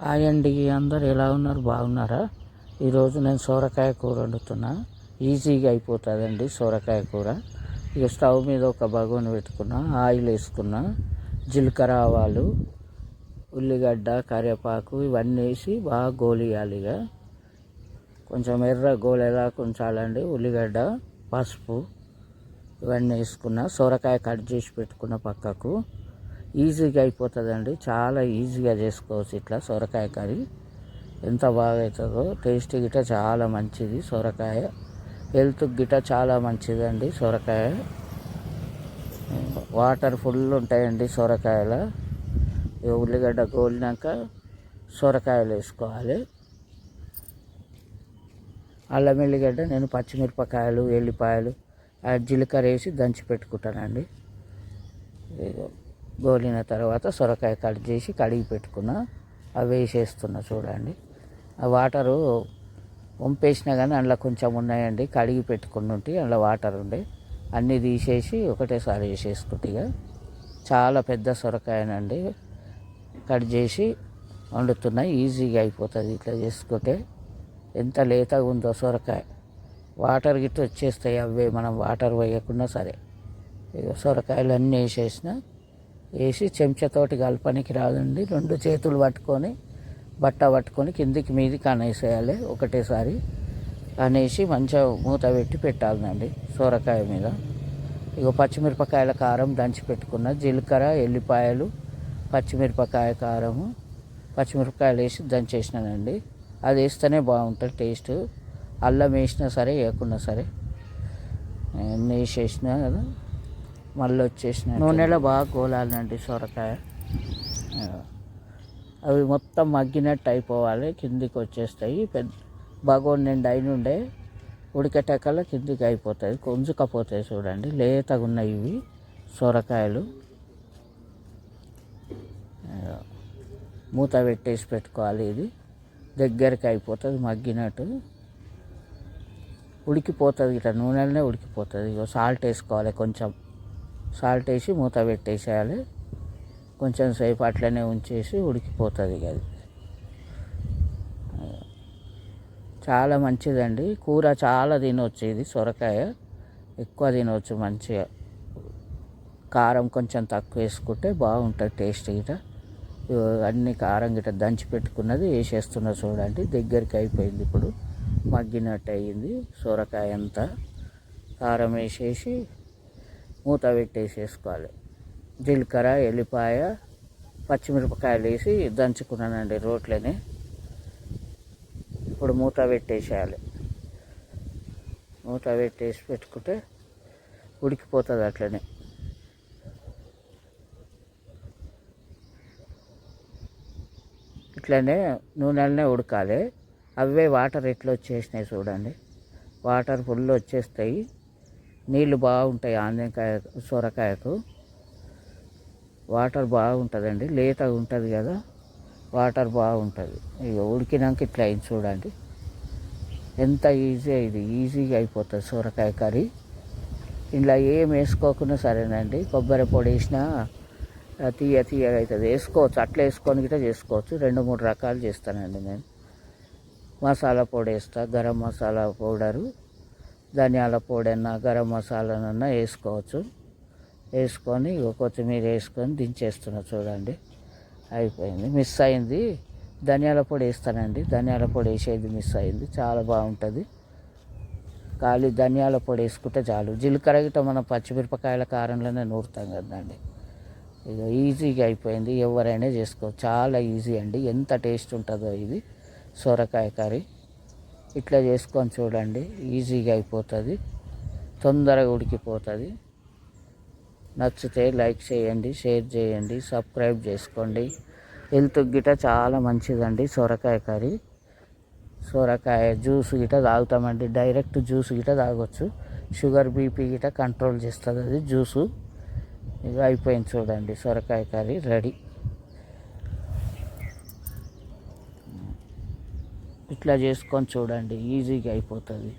Hi అండి అందరు ఎలా ఉన్నారు? బాగున్నారా? ఈరోజు నేను సోరకాయ కూర వండుతున్నా. ఈజీగా అయిపోతుందండి సోరకాయ కూర. ఇక స్టవ్ మీద ఒక బగోని పెట్టుకున్నా ఆయిల్ వేసుకున్నా జీలకర్ర ఆవాలు ఉల్లిగడ్డ కరివేపాకు ఇవన్నీ వేసి బాగా గోలియాలి ఇక. కొంచెం ఎర్ర గోలేలా ఉంచాలండి. ఉల్లిగడ్డ పసుపు ఇవన్నీ వేసుకున్న సొరకాయ కట్ చేసి పెట్టుకున్న పక్కకు. ఈజీగా అయిపోతుందండి. చాలా ఈజీగా చేసుకోవచ్చు ఇట్లా సొరకాయ కర్రీ. ఎంత బాగా అవుతుందో టేస్ట్ గిట్ట చాలా మంచిది సొరకాయ. హెల్త్ గిట్ట చాలా మంచిదండి సొరకాయ. వాటర్ ఫుల్ ఉంటాయండి సొరకాయలో. ఉల్లిగడ్డ గోలినాక సొరకాయలు వేసుకోవాలి. అల్లం ఎల్లిగడ్డ నేను పచ్చిమిరపకాయలు ఎల్లిపాయలు జీలకర్ర వేసి దంచి పెట్టుకుంటానండి. ఇదిగో గోలిన తర్వాత సొరకాయ కట్ చేసి కడిగి పెట్టుకున్న అవి వేసేస్తున్నా చూడండి. ఆ వాటరు వంపేసినా కానీ అందులో కొంచెం ఉన్నాయండి. కడిగి పెట్టుకుని ఉంటే అందులో వాటర్ ఉండే. అన్నీ తీసేసి ఒకటేసారి వేసేసుకుంటే ఇక చాలా పెద్ద సొరకాయనండి. కట్ చేసి వండుతున్నా. ఈజీగా అయిపోతుంది ఇట్లా చేసుకుంటే. ఎంత లేతగా ఉందో సొరకాయ. వాటర్ గిట్ట వచ్చేస్తాయి అవే మనం వాటర్ వేయకుండా సరే. ఇక సొరకాయలు అన్నీ వేసేసిన. వేసి చెంచతోటి కలపనికి రాదండి. రెండు చేతులు పట్టుకొని బట్ట పట్టుకొని కిందికి మీదికి అనేసేయాలి. ఒకటేసారి అనేసి మంచిగా మూత పెట్టి పెట్టాలండి సొరకాయ మీద. ఇక పచ్చిమిరపకాయల కారం దంచి పెట్టుకున్న. జీలకర్ర ఎల్లిపాయలు పచ్చిమిరపకాయ కారము పచ్చిమిరపకాయలు వేసి దంచేసినానండి. అది వేస్తేనే బాగుంటుంది టేస్ట్. అల్లం వేసినా సరే వేయకున్నా సరే. అన్నీ వేసేసినా కదా. మళ్ళీ వచ్చేసిన నూనెలో బాగా గోలాలండి సొరకాయ. అవి మొత్తం మగ్గినట్టు అయిపోవాలి కిందికి వచ్చేస్తాయి పెద్ద బగోన్ నిండా అయిన ఉండే ఉడికేటకల్లా కిందికి అయిపోతుంది కొంజుకపోతాయి చూడండి. లేతగా ఉన్నాయి ఇవి సొరకాయలు. మూత పెట్టేసి పెట్టుకోవాలి ఇది. దగ్గరికి అయిపోతుంది మగ్గినట్టు. ఉడికిపోతుంది ఇట్లా నూనెలనే ఉడికిపోతుంది. ఇగో సాల్ట్ వేసుకోవాలి కొంచెం. సాల్ట్ వేసి మూత పెట్టేసేయాలి. కొంచెం సేపు అట్లనే ఉంచేసి ఉడికిపోతుంది అది. చాలా మంచిదండి. కూర చాలా తినవచ్చు ఇది సొరకాయ. ఎక్కువ తినవచ్చు మంచిగా. కారం కొంచెం తక్కువ వేసుకుంటే బాగుంటుంది టేస్ట్ గిట. అన్ని కారం గిట దంచి పెట్టుకున్నది వేసేస్తున్నా చూడండి. దగ్గరికి అయిపోయింది ఇప్పుడు. మగ్గినట్టు అయ్యింది సొరకాయ అంతా. కారం వేసేసి మూత పెట్టేసేసుకోవాలి. జీలకర్ర ఎల్లిపాయ పచ్చిమిరపకాయలు వేసి దంచుకున్నానండి రోట్లని. ఇప్పుడు మూత పెట్టేసేయాలి. మూత పెట్టేసి పెట్టుకుంటే ఉడికిపోతుంది అట్లనే. ఇట్లనే నూనెలనే ఉడకాలి. అవే వాటర్ ఎట్లా వచ్చేసినాయి చూడండి. వాటర్ ఫుల్ వచ్చేస్తాయి. నీళ్ళు బాగుంటాయి ఆంజనకాయ సొరకాయకు. వాటర్ బాగుంటుందండి లేతగా ఉంటుంది కదా వాటర్ బాగుంటుంది. ఇక ఉడికినాక ఇట్లా అయింది చూడండి. ఎంత ఈజీ ఇది ఈజీగా అయిపోతుంది సొరకాయ కర్రీ. ఇలా ఏం వేసుకోకుండా సరేనండి కొబ్బరి పొడి వేసినా తీయ తీయగా అవుతుంది వేసుకోవచ్చు అట్లా వేసుకొని గిట్ట చేసుకోవచ్చు. రెండు మూడు రకాలు చేస్తానండి నేను. మసాలా పొడి వేస్తా గరం మసాలా పౌడరు. ధనియాల పొడి గరం మసాలానన్నా వేసుకోవచ్చు. వేసుకొని కొత్తిమీర వేసుకొని దించేస్తున్నా చూడండి. అయిపోయింది. మిస్ అయింది. ధనియాల పొడి వేస్తానండి. ధనియాల పొడి వేసేది మిస్ అయింది. చాలా బాగుంటుంది. ఖాళీ ధనియాల పొడి వేసుకుంటే చాలు. జీలకర్ర గిట్ట మనం పచ్చిమిరపకాయల కారంలోనే నూరుతాం కదండి. ఇక ఈజీగా అయిపోయింది. ఎవరైనా చేసుకోవచ్చు. చాలా ఈజీ అండి. ఎంత టేస్ట్ ఉంటుందో ఇది. సొరకాయ కర్రీ. ఇట్లా చేసుకొని చూడండి ఈజీగా అయిపోతుంది. తొందరగా ఉడికిపోతుంది. నచ్చితే లైక్ చేయండి షేర్ చేయండి సబ్స్క్రైబ్ చేసుకోండి. హెల్త్ గిట చాలా మంచిదండి సొరకాయ కర్రీ. సొరకాయ జ్యూస్ గిట తాగుతామండి డైరెక్ట్ జ్యూస్ గిట తాగొచ్చు. షుగర్ బీపీ గిట కంట్రోల్ చేస్తుంది అది జ్యూసు. ఇక అయిపోయింది చూడండి సొరకాయ కర్రీ రెడీ. ఇట్లా చేసుకొని చూడండి ఈజీగా అయిపోతుంది.